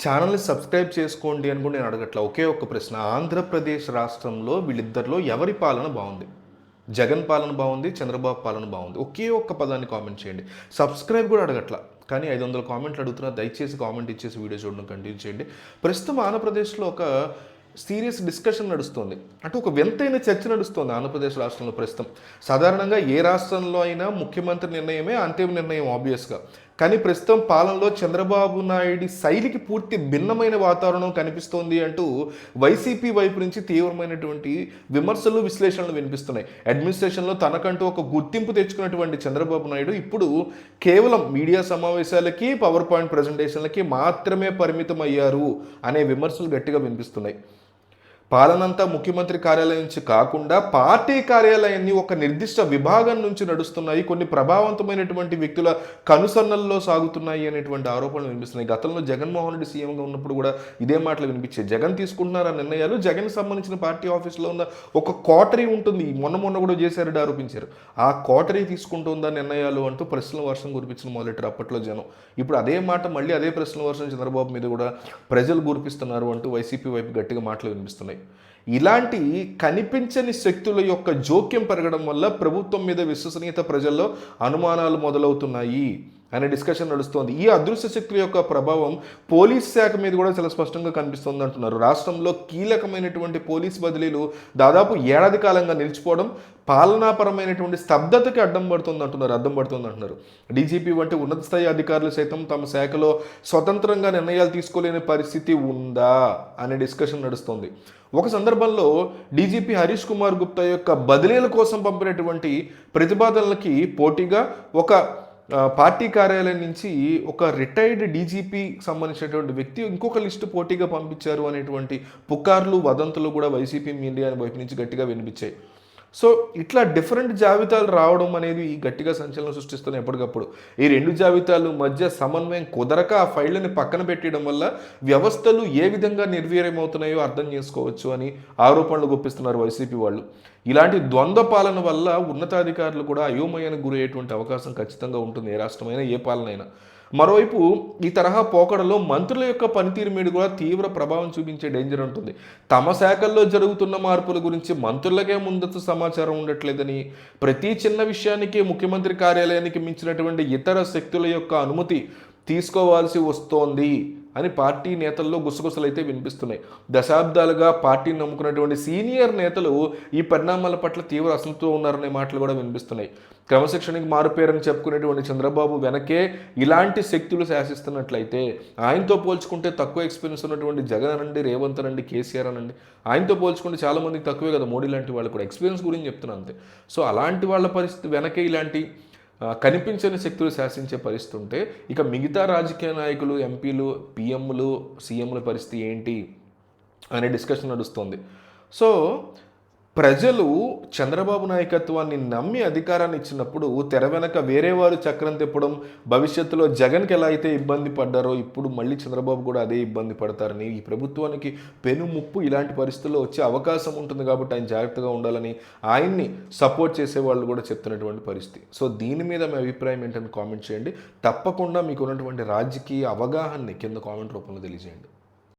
ఛానల్ని సబ్స్క్రైబ్ చేసుకోండి అని కూడా నేను అడగట్లా. ఒకే ఒక్క ప్రశ్న. ఆంధ్రప్రదేశ్ రాష్ట్రంలో వీళ్ళిద్దరిలో ఎవరి పాలన బాగుంది? జగన్ పాలన బాగుంది చంద్రబాబు పాలన బాగుంది. ఒకే ఒక్క పదాన్ని కామెంట్ చేయండి. సబ్స్క్రైబ్ కూడా అడగట్లా. కానీ ఐదు వందల కామెంట్లు అడుగుతున్నా దయచేసి కామెంట్ ఇచ్చేసి వీడియో చూడడం కంటిన్యూ చేయండి. ప్రస్తుతం ఆంధ్రప్రదేశ్లో ఒక సీరియస్ డిస్కషన్ నడుస్తుంది. అంటే ఒక వింతైన చర్చ నడుస్తుంది ఆంధ్రప్రదేశ్ రాష్ట్రంలో ప్రస్తుతం. సాధారణంగా ఏ రాష్ట్రంలో అయినా ముఖ్యమంత్రి నిర్ణయమే అంతిమ నిర్ణయం ఆబ్వియస్గా కానీ ప్రస్తుతం పాలనలో చంద్రబాబు నాయుడి శైలికి పూర్తి భిన్నమైన వాతావరణం కనిపిస్తోంది అంటూ వైసీపీ వైపు నుంచి తీవ్రమైనటువంటి విమర్శలు విశ్లేషణలు వినిపిస్తున్నాయి. అడ్మినిస్ట్రేషన్లో తనకంటూ ఒక గుర్తింపు తెచ్చుకున్నటువంటి చంద్రబాబు నాయుడు ఇప్పుడు కేవలం మీడియా సమావేశాలకి పవర్ పాయింట్ ప్రజెంటేషన్లకి మాత్రమే పరిమితం అయ్యారు అనే విమర్శలు గట్టిగా వినిపిస్తున్నాయి. పాలనంతా ముఖ్యమంత్రి కార్యాలయం నుంచి కాకుండా పార్టీ కార్యాలయాన్ని ఒక నిర్దిష్ట విభాగం నుంచి నడుస్తున్నాయి. కొన్ని ప్రభావవంతమైనటువంటి వ్యక్తుల కనుసన్నల్లో సాగుతున్నాయి అనేటువంటి ఆరోపణలు వినిపిస్తున్నాయి. గతంలో జగన్మోహన్ రెడ్డి సీఎంగా ఉన్నప్పుడు కూడా ఇదే మాటలు వినిపించాయి. జగన్ తీసుకుంటున్నారు ఆ నిర్ణయాలు? జగన్ సంబంధించిన పార్టీ ఆఫీస్లో ఉన్న ఒక కోటరీ ఉంటుంది. మొన్న మొన్న కూడా చేశారని ఆరోపించారు. ఆ కోటరీ తీసుకుంటుందా నిర్ణయాలు అంటూ ప్రశ్నల వర్షం కురిపించిన మొదలెట్టారు అప్పట్లో జనం. ఇప్పుడు అదే మాట మళ్ళీ అదే ప్రశ్నల వర్షం చంద్రబాబు మీద కూడా ప్రజలు గురిపిస్తున్నారు అంటూ వైసీపీ వైపు గట్టిగా మాటలు వినిపిస్తున్నాయి. ఇలాంటి కనిపించని శక్తుల యొక్క జోక్యం పెరగడం వల్ల ప్రభుత్వం మీద విశ్వసనీయత ప్రజల్లో అనుమానాలు మొదలవుతున్నాయి. అనే డిస్కషన్ నడుస్తోంది. ఈ అదృశ్య శక్తుల యొక్క ప్రభావం పోలీస్ శాఖ మీద కూడా చాలా స్పష్టంగా కనిపిస్తోంది అంటున్నారు. రాష్ట్రంలో కీలకమైనటువంటి పోలీస్ బదిలీలు దాదాపు ఏడాది కాలంగా నిలిచిపోవడం పాలనాపరమైనటువంటి స్తబ్దతకి అడ్డం పడుతుంది అంటున్నారు అడ్డం పడుతుంది అంటున్నారు. డీజీపీ వంటి ఉన్నత స్థాయి అధికారులు సైతం తమ శాఖలో స్వతంత్రంగా నిర్ణయాలు తీసుకోలేని పరిస్థితి ఉందా అనే డిస్కషన్ నడుస్తోంది. ఒక సందర్భంలో డీజీపీ హరీష్ కుమార్ గుప్తా యొక్క బదిలీల కోసం పంపినటువంటి ప్రతిపాదనలకి పోటీగా ఒక పార్టీ కార్యాలయం నుంచి ఒక రిటైర్డ్ డీజీపీ సంబంధించినటువంటి వ్యక్తి ఇంకొక లిస్టు పోటీగా పంపించారు అనేటువంటి పుకార్లు వదంతులు కూడా వైసీపీ మీడియా వైపు నుంచి గట్టిగా వినిపించాయి. సో ఇట్లా డిఫరెంట్ జాబితాలు రావడం అనేది గట్టిగా సంచలనం సృష్టిస్తున్నాయి ఎప్పటికప్పుడు. ఈ రెండు జాబితాలు మధ్య సమన్వయం కుదరక ఆ ఫైళ్ళని పక్కన పెట్టడం వల్ల వ్యవస్థలు ఏ విధంగా నిర్వీర్యమవుతున్నాయో అర్థం చేసుకోవచ్చు అని ఆరోపణలు గుప్పిస్తున్నారు వైసీపీ వాళ్ళు. ఇలాంటి ద్వంద్వ పాలన వల్ల ఉన్నతాధికారులు కూడా అయోమయానికి గురయ్యేటువంటి అవకాశం ఖచ్చితంగా ఉంటుంది ఏ రాష్ట్రమైనా ఏ పాలనైనా. మరోవైపు ఈ తరహా పోకడలో మంత్రుల యొక్క పనితీరు మీద కూడా తీవ్ర ప్రభావం చూపించే డేంజర్ ఉంటుంది. తమ శాఖల్లో జరుగుతున్న మార్పుల గురించి మంత్రులకే ముందస్తు సమాచారం ఉండట్లేదని ప్రతి చిన్న విషయానికి ముఖ్యమంత్రి కార్యాలయానికి మించినటువంటి ఇతర శక్తుల యొక్క అనుమతి తీసుకోవాల్సి వస్తోంది అని పార్టీ నేతల్లో గుసగుసలు అయితే వినిపిస్తున్నాయి. దశాబ్దాలుగా పార్టీని నమ్ముకున్నటువంటి సీనియర్ నేతలు ఈ పరిణామాల పట్ల తీవ్ర అసంతో ఉన్నారనే మాటలు కూడా వినిపిస్తున్నాయి. క్రమశిక్షణకి మారుపేరని చెప్పుకునేటువంటి చంద్రబాబు వెనకే ఇలాంటి శక్తులు శాసిస్తున్నట్లయితే ఆయనతో పోల్చుకుంటే తక్కువ ఎక్స్పీరియన్స్ ఉన్నటువంటి జగన్ అనండి రేవంత్ అనండి కేసీఆర్ అనండి ఆయనతో పోల్చుకుంటే చాలా మందికి తక్కువే కదా మోడీ లాంటి వాళ్ళు కూడా. ఎక్స్పీరియన్స్ గురించి చెప్తున్నాను అంతే. సో అలాంటి వాళ్ళ పరిస్థితి వెనకే ఇలాంటి కనిపించని శక్తులు శాసించే పరిస్థితి ఉంటే ఇక మిగతా రాజకీయ నాయకులు ఎంపీలు పిఎంలు సీఎంల పరిస్థితి ఏంటి అనే డిస్కషన్ నడుస్తుంది. సో ప్రజలు చంద్రబాబు నాయకత్వాన్ని నమ్మి అధికారాన్ని ఇచ్చినప్పుడు తెర వెనక వేరే వారు చక్రం తిప్పడం భవిష్యత్తులో జగన్కి ఎలా అయితే ఇబ్బంది పడ్డారో ఇప్పుడు మళ్ళీ చంద్రబాబు కూడా అదే ఇబ్బంది పడతారని ఈ ప్రభుత్వానికి పెను ముప్పు ఇలాంటి పరిస్థితుల్లో వచ్చే అవకాశం ఉంటుంది కాబట్టి ఆయన జాగ్రత్తగా ఉండాలని ఆయన్ని సపోర్ట్ చేసే వాళ్ళు కూడా చెప్తున్నటువంటి పరిస్థితి. సో దీని మీద మీ అభిప్రాయం ఏంటని కామెంట్ చేయండి. తప్పకుండా మీకు ఉన్నటువంటి రాజకీయ అవగాహనని కింద కామెంట్ రూపంలో తెలియజేయండి.